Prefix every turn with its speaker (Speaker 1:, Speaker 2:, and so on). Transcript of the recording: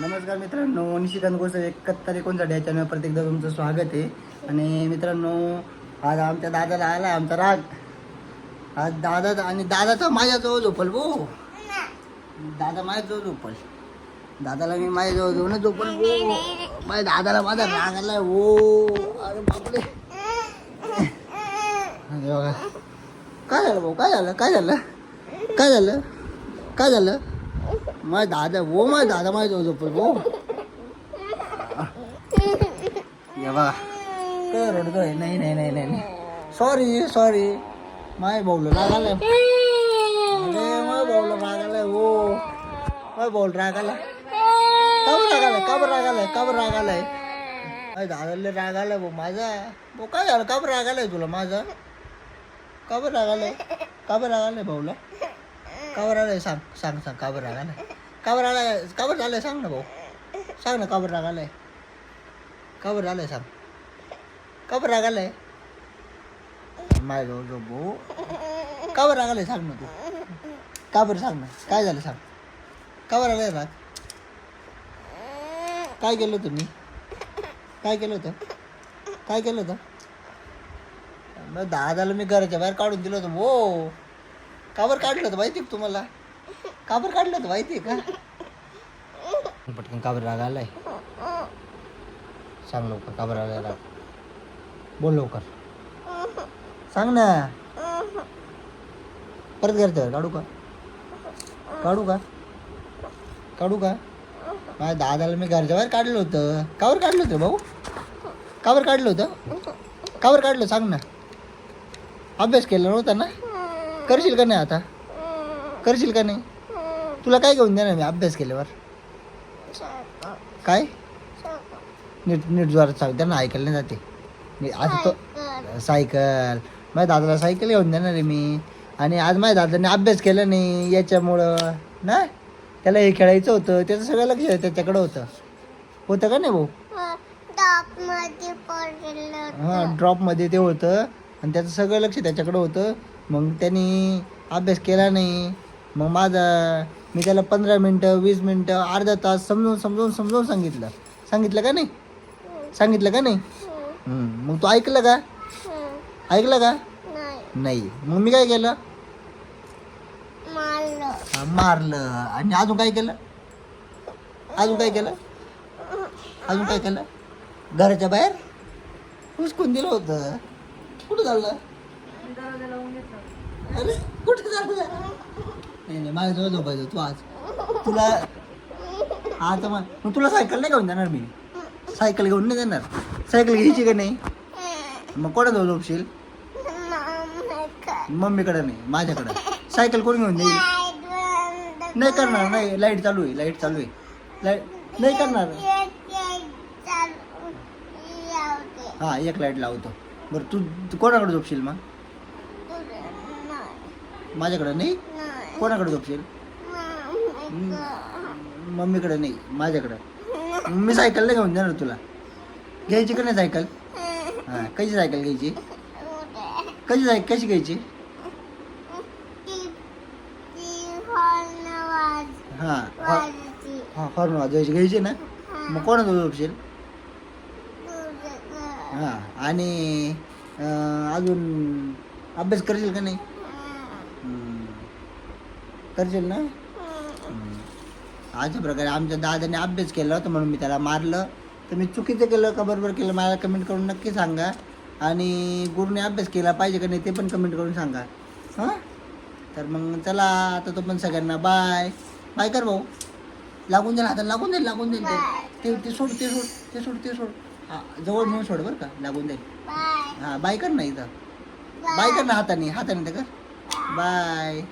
Speaker 1: नमस्कार मित्रांनो निशिकांत गोष्ट एकाहत्तर एकोणसाठी या चॅनल एकदा तुमचं स्वागत आहे. आणि मित्रांनो आज आमच्या दादाला आला आमचा राग. आज दादा आणि दादाचा माझ्याजवळ झोपल भो. दादा माझ्याजवळ झोपल. दादाला मी माझ्याजवळ घेऊनच झोपल भो. माझ्या दादाला माझा राग आला हो अरे बापरे. बघा. काय झालं भाऊ? काय झालं? काय झालं? काय झालं? काय झालं? माझा दादा वो माझा दादा माझ्या जवळ झोपल वो। ये बघा. काय रडतोय? नाही नाही नाही नाही सॉरी सॉरी माय भाऊला राग आलाय अरे माय भाऊला राग आलाय हो. माय भाऊ राग कब काबर कब आलाय कब राग आलाय काबर राग आलाय माझ्या दादाला राग भाऊ माझा. भाऊ काय झालं? कब राग आलाय तुला माझा? कब राग आलाय काबर राग आलाय भाऊला? काबर आलाय सांग सांग सांग काबर राग आलाय. कावर आलाय कावर आलाय सांग ना भाऊ. सांग ना काबर राग आलाय. काबर आलाय सांग. कावर राग आलाय. माय भाऊ जो भाऊ. कावर राग आलाय सांग ना तू. काबर सांग ना. काय झालं सांग. कावर आलाय राग. काय केलं तुम्ही काय केलं होतं? काय केलं होतं? मग दादाला मी घराच्या बाहेर काढून दिलं होतं हो काबर काढलं होतं माहिती का तुम्हाला? काबर काढलं होतं माहिती आहे का? पटकन काबर राग आलाय? सांग लवकर काबर आलाय? राग बोल लवकर. सांग ना. परत घरच्या काढू का? काढू का? काढू का? माझ्या दादाला मी घरच्या बाहेर काढलं होतं. कावर काढलं होतं भाऊ? कावर काढलं होतं? कावर काढलं सांग ना. अभ्यास केला नव्हता ना? करशील का नाही आता? करशील का नाही? तुला काय घेऊन देणार मी अभ्यास केल्यावर? काय? नीट नीट जोरात सांग. त्यांना ऐकायला नाही जाते. मी आता तो सायकल. माझ्या दादाला सायकल घेऊन देणार आहे मी. आणि आज माझ्या दादाने अभ्यास केला नाही याच्यामुळं. ना? त्याला हे खेळायचं होतं. त्याचं सगळं लक्ष त्याच्याकडं होतं. होतं का नाही भाऊ? हां ड्रॉपमध्ये ते होतं. आणि त्याचं सगळं लक्ष त्याच्याकडं होतं. मग त्यांनी अभ्यास केला नाही. मग माझा मी त्याला पंधरा मिनटं वीस मिनटं अर्धा तास समजून समजून समजून सांगितलं. सांगितलं का नाही? सांगितलं का नाही? मग तू ऐकलं का? ऐकलं का?
Speaker 2: नाही
Speaker 1: नाही. मग मी काय केलं?
Speaker 2: मारलं.
Speaker 1: मारलं. आणि अजून काय केलं? अजून काय केलं? अजून काय केलं? घराच्या बाहेर हुसकून दिलं होतं. कुठं झालं? अरे कुठे झालं नाही नाही माझ्या जवळ झोपायचं तू आज. तुला आता मग मग तुला सायकल नाही घेऊन देणार मी. सायकल घेऊन नाही देणार सायकल घ्यायची का नाही? मग कोणाजवळ झोपशील? मम्मीकडे नाही माझ्याकडे. सायकल कोण घेऊन देईल नाही करणार नाही लाइट चालू आहे लाइट चालू आहे. लाइट नाही करणार. हा एक लाइट लावतो. बरं तू तू कोणाकडे झोपशील मग? माझ्याकडे नाही? कोणाकडे झोपशील? मम्मीकडे नाही माझ्याकडे. मी सायकल नाही घेऊन देणार तुला. घ्यायची का नाही सायकल? हां कशी सायकल घ्यायची? कशी सायकल कशी घ्यायची? हां हां हॉर्न वाजवायची घ्यायची ना? मग कोणाजवळ झोपशील? हां आणि अजून अभ्यास करशील का नाही. करशील ना. अशा प्रकारे आमच्या दादाने अभ्यास केला होता म्हणून मी त्याला मारलं. तर मी चुकीचं केलं का बरोबर केलं मला कमेंट करून नक्की सांगा. आणि गुरुने अभ्यास केला पाहिजे का नाही ते पण कमेंट करून सांगा. हां? तर मग चला आता तो पण सगळ्यांना बाय बाय कर भाऊ. लागून जाईल आता लागून जाईल लागून जाईल ते ते- सोड ते सोड ते सोड ते सोड. हां जवळ नेऊन सोड बरं का लागून जाईल हां बाय कर ना इथं. बाय कर ना हाताने हाताने ते कर. बाय